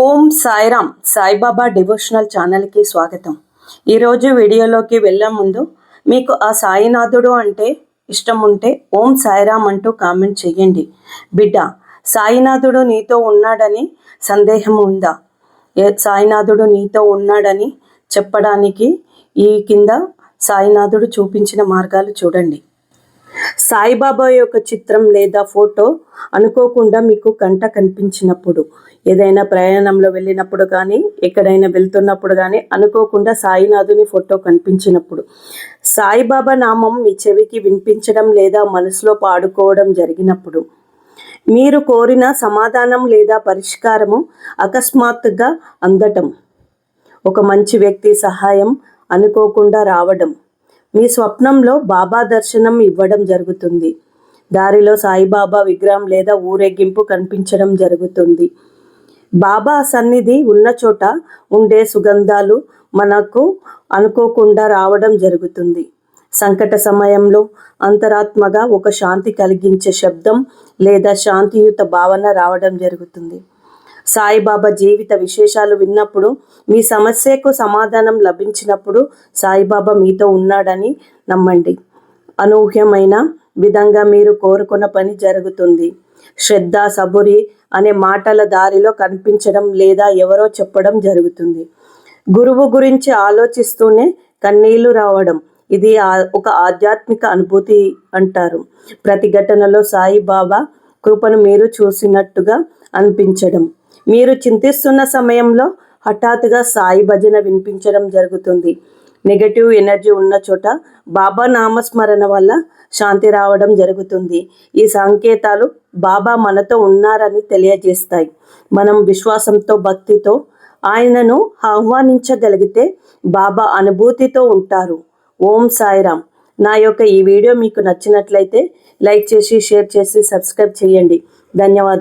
ఓం Sairam Saibaba devotional ఛానల్కి స్వాగతం. ఈరోజు వీడియోలోకి వెళ్ళే ముందు మీకు ఆ సాయినాథుడు అంటే ఇష్టం ఉంటే ఓం సాయిరామ్ అంటూ కామెంట్ చేయండి. బిడ్డ సాయినాథుడు నీతో ఉన్నాడని సందేహం ఉందా? సాయినాథుడు నీతో ఉన్నాడని చెప్పడానికి ఈ కింద సాయినాథుడు చూపించిన మార్గాలు చూడండి. సాయిబాబా యొక్క చిత్రం లేదా ఫోటో అనుకోకుండా మీకు కంట కనిపించినప్పుడు ఏదైనా ప్రయాణంలో వెళ్ళినప్పుడు కానీ ఎక్కడైనా వెళ్తున్నప్పుడు కానీ అనుకోకుండా సాయినాథుని ఫోటో కనిపించినప్పుడు సాయిబాబా నామం మీ చెవికి వినిపించడం లేదా మనసులో పాడుకోవడం జరిగినప్పుడు మీరు కోరిన సమాధానం లేదా పరిష్కారము అకస్మాత్తుగా అందటం ఒక మంచి వ్యక్తి సహాయం అనుకోకుండా రావడం మీ స్వప్నంలో బాబా దర్శనం ఇవ్వడం జరుగుతుంది. దారిలో సాయిబాబా విగ్రహం లేదా ఊరేగింపు కనిపించడం జరుగుతుంది. బాబా సన్నిధి ఉన్న చోట ఉండే సుగంధాలు మనకు అనుకోకుండా రావడం జరుగుతుంది. సంకట సమయంలో అంతరాత్మగా ఒక శాంతి కలిగించే శబ్దం లేదా శాంతియుత భావన రావడం జరుగుతుంది. సాయిబాబా జీవిత విశేషాలు విన్నప్పుడు మీ సమస్యకు సమాధానం లభించినప్పుడు సాయిబాబా మీతో ఉన్నాడని నమ్మండి. అనూహ్యమైన విధంగా మీరు కోరుకున్న పని జరుగుతుంది. శ్రద్ధ సబురి అనే మాటల దారిలో కనిపించడం లేదా ఎవరో చెప్పడం జరుగుతుంది. గురువు గురించి ఆలోచిస్తూనే కన్నీళ్ళు రావడం ఇది ఒక ఆధ్యాత్మిక అనుభూతి అంటారు. ప్రతి ఘటనలో సాయిబాబా కృపను మీరు చూసినట్టుగా అనిపించడం. మీరు చింతిస్తున్న సమయంలో హఠాత్తుగా సాయి భజన వినిపించడం జరుగుతుంది. నెగటివ్ ఎనర్జీ ఉన్న చోట బాబా నామస్మరణ వల్ల శాంతి రావడం జరుగుతుంది. ఈ సంకేతాలు బాబా మనతో ఉన్నారని తెలియజేస్తాయి. మనం విశ్వాసంతో భక్తితో ఆయనను ఆహ్వానించగలిగితే బాబా అనుభూతితో ఉంటారు. ఓం సాయిరామ్. నా యొక్క ఈ వీడియో మీకు నచ్చినట్లయితే లైక్ చేసి షేర్ చేసి సబ్స్క్రైబ్ చేయండి. ధన్యవాదాలు.